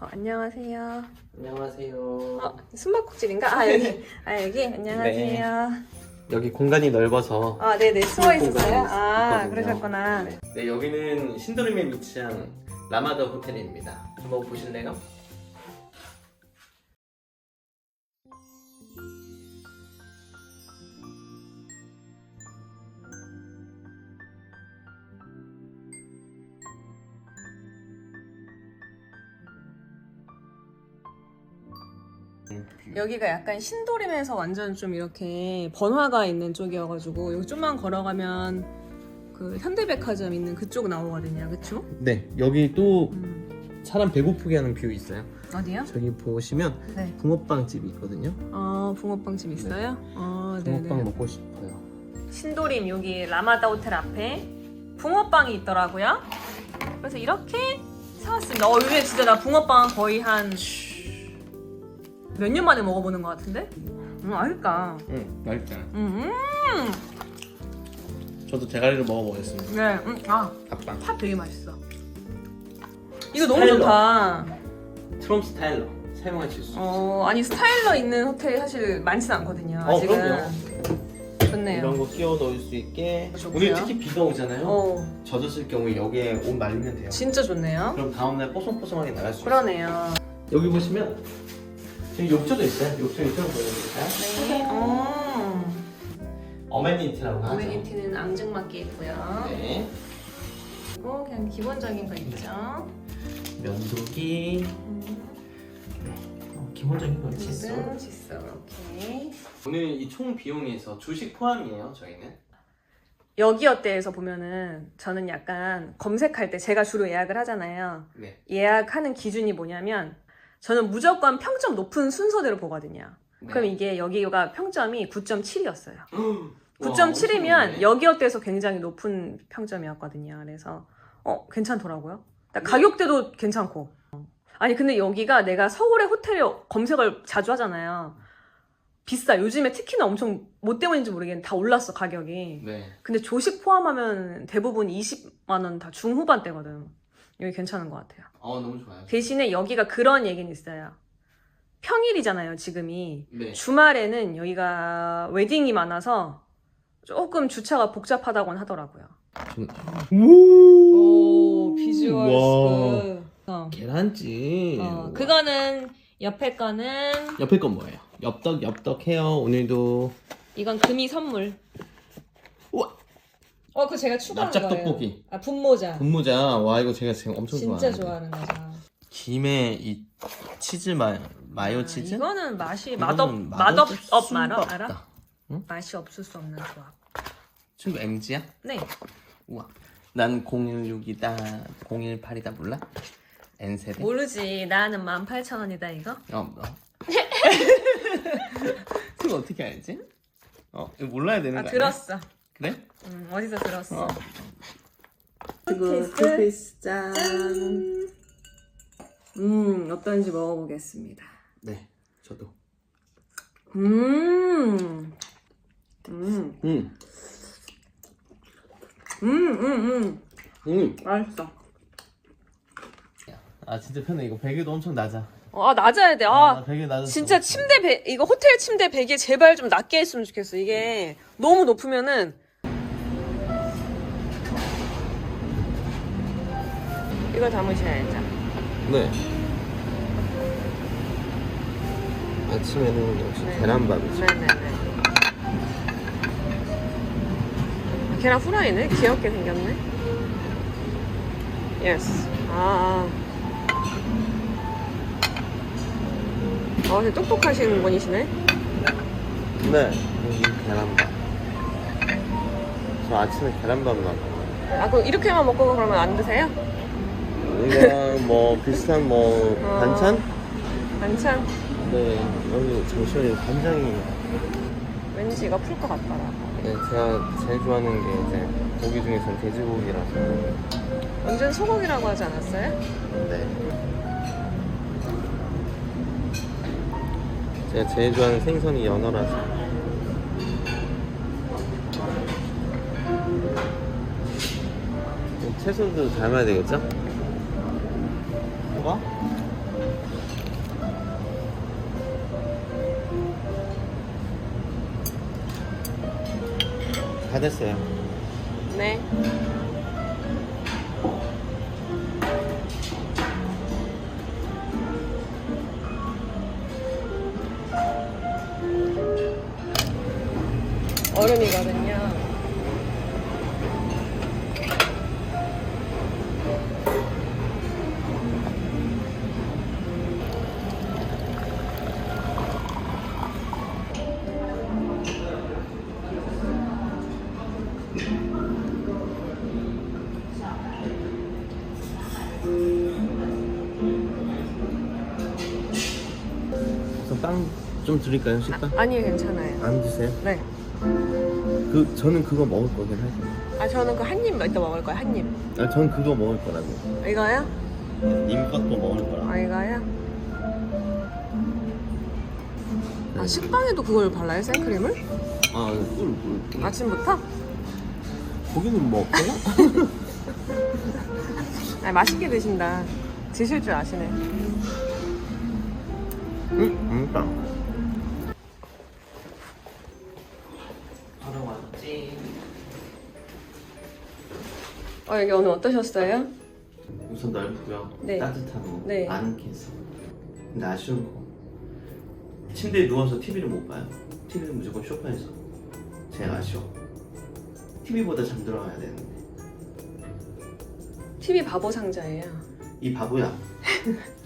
어, 안녕하세요. 안녕하세요. 어, 숨바꼭질인가? 아 여기. 아 여기. 안녕하세요. 여기 공간이 넓어서 아 네네 숨어 있었어요. 아 있거든요. 그러셨구나. 네 여기는 신도림에 위치한 라마다 호텔입니다. 한번 보실래요? 여기가 약간 신도림에서 완전 좀 이렇게 번화가 있는 쪽이어가지고 여기 좀만 걸어가면 그 현대백화점 있는 그쪽 나오거든요. 그쵸? 네 여기 또 음. 사람 배고프게 하는 뷰 있어요. 어디요? 저기 보시면 네. 붕어빵 집이 있거든요. 어 붕어빵 집 있어요? 어 붕어빵 네네. 먹고 싶어요. 신도림 여기 라마다 호텔 앞에 붕어빵이 있더라고요. 그래서 이렇게 사왔습니다. 어 요즘에 진짜 나 붕어빵 거의 한 몇 년 만에 먹어보는 것 같은데? 음 알까? 응 맛있잖아. 음, 저도 대가리를 먹어보겠습니다. 네, 음, 아, 닭빵. 팥 되게 맛있어. 이거 너무 스타일러. 좋다. 트럼 스타일러 사용하실 수 있어요. 어, 아니 스타일러 있는 호텔이 사실 많지는 않거든요. 어, 아직은. 좋네요. 이런 거 끼워 넣을 수 있게. 좋고요. 오늘 특히 비가 오잖아요. 어, 젖었을 경우에 여기에 옷 말리면 돼요. 진짜 좋네요. 그럼 다음날 뽀송뽀송하게 나갈 수 있어요. 그러네요. 여기 보시면 지금 욕조도 있어요. 욕조 이쪽으로 보여드릴까요? 네. 어. 어메니티라고 하죠. 오메니티는 앙증맞게 있고요. 네. 그리고 그냥 기본적인 거 있죠. 면도기. 음, 어, 기본적인 거. 칫솔, 칫솔, 오케이. 오늘 이 총 비용에서 주식 포함이에요. 저희는. 여기 어때에서 보면은 저는 약간 검색할 때 제가 주로 예약을 하잖아요. 네. 예약하는 기준이 뭐냐면 저는 무조건 평점 높은 순서대로 보거든요. 네. 그럼 이게 여기가 평점이 9.7이었어요. 와, 9.7이면 엄청 여기어때에서 굉장히 높은 평점이었거든요. 그래서 어 괜찮더라고요. 그러니까 가격대도 괜찮고. 아니 근데 여기가 내가 서울의 호텔 검색을 자주 하잖아요. 비싸. 요즘에 특히나 엄청 뭐 때문인지 모르겠는데 다 올랐어 가격이. 네. 근데 조식 포함하면 대부분 20만 원 다 중후반대거든. 여기 괜찮은 것 같아요. 어 너무 좋아요. 대신에 여기가 그런 얘기는 있어요. 평일이잖아요, 지금이. 네. 주말에는 여기가 웨딩이 많아서 조금 주차가 복잡하다고는 하더라고요. 오, 비주얼 와. 어. 계란찜. 어, 그거는 옆에 거는 옆에 건 뭐예요? 엽떡 엽떡 해요. 오늘도 이건 금이 선물. 우와. 어, 그 제가 추가한 납작 거예요. 떡볶이. 아, 분모자. 분모자. 와 이거 제가 지금 엄청 진짜 좋아하는. 좋아하는 거죠. 김에 이 치즈 마 마요 아, 치즈. 이거는 맛이 이거는 맛없 맛없 말어 없다. 알아? 응? 맛이 없을 수 없는 조합. 친구 MG야? 네. 우와. 난 016이다. 018이다 몰라? N 세대. 모르지. 나는 18,000원이다 이거. 어, 어. 그거 어떻게 알지? 어, 이거 몰라야 되는 아거 아니야? 들었어. 그래? 음, 어디서 들었어? 어. 그리고 쿠키스 짠. 음, 어떤지 먹어보겠습니다. 네, 저도. 음. 음. 음, 음, 음, 음. 음. 맛있어. 아 진짜 편해. 이거 베개도 엄청 낮아. 아, 낮아야 돼. 아, 아, 나 베개 낮아. 진짜 침대 배, 이거 호텔 침대 베개 제발 좀 낮게 했으면 좋겠어. 이게 너무 높으면은. 이거 담으셔야죠. 네. 아침에는 역시 네. 계란밥이죠. 네네네. 아, 계란 후라이네? 귀엽게 생겼네. 예스. 아. 아. 아, 되게 똑똑하신 분이시네. 네. 여기 계란밥. 저 아침에 계란밥 먹어요. 아, 그럼 이렇게만 먹고 그러면 안 드세요? 이거 뭐 비슷한 뭐 어. 반찬? 반찬? 네. 여기 잠시만요. 간장이. 왠지 이거 풀 것 같더라. 네, 제가 제일 좋아하는 게 이제 고기 중에서는 돼지고기라서. 완전 소고기라고 하지 않았어요? 네. 제가 제일 좋아하는 생선이 연어라서. 채소도 닮아야 되겠죠? 먹어? 다 됐어요. 네. 얼음이거든. 좀 드릴까요, 식빵? 아니 괜찮아요. 안 드세요? 네. 그 저는 그거 먹을 거긴 하죠. 아 저는 그 한 입 이따 먹을 거예요. 한 입. 아, 전 그거 먹을 거라고. 이거요? 님 것도 먹을 거라고. 아 이거요? 아 식빵에도 그걸 발라요? 생크림을? 아, 꿀, 꿀. 꿀. 아침부터? 거기는 뭐 없어요? 아 맛있게 드신다. 드실 줄 아시네. 응, 응, 빵. 어 여기 오늘 어떠셨어요? 우선 넓고요. 네. 따뜻하고 네. 아늑해서. 근데 아쉬운 거 침대에 누워서 TV를 못 봐요. TV는 무조건 소파에서. 제가 아쉬워. TV보다 잠들어야 되는데 TV 바보 상자예요. 이 바보야.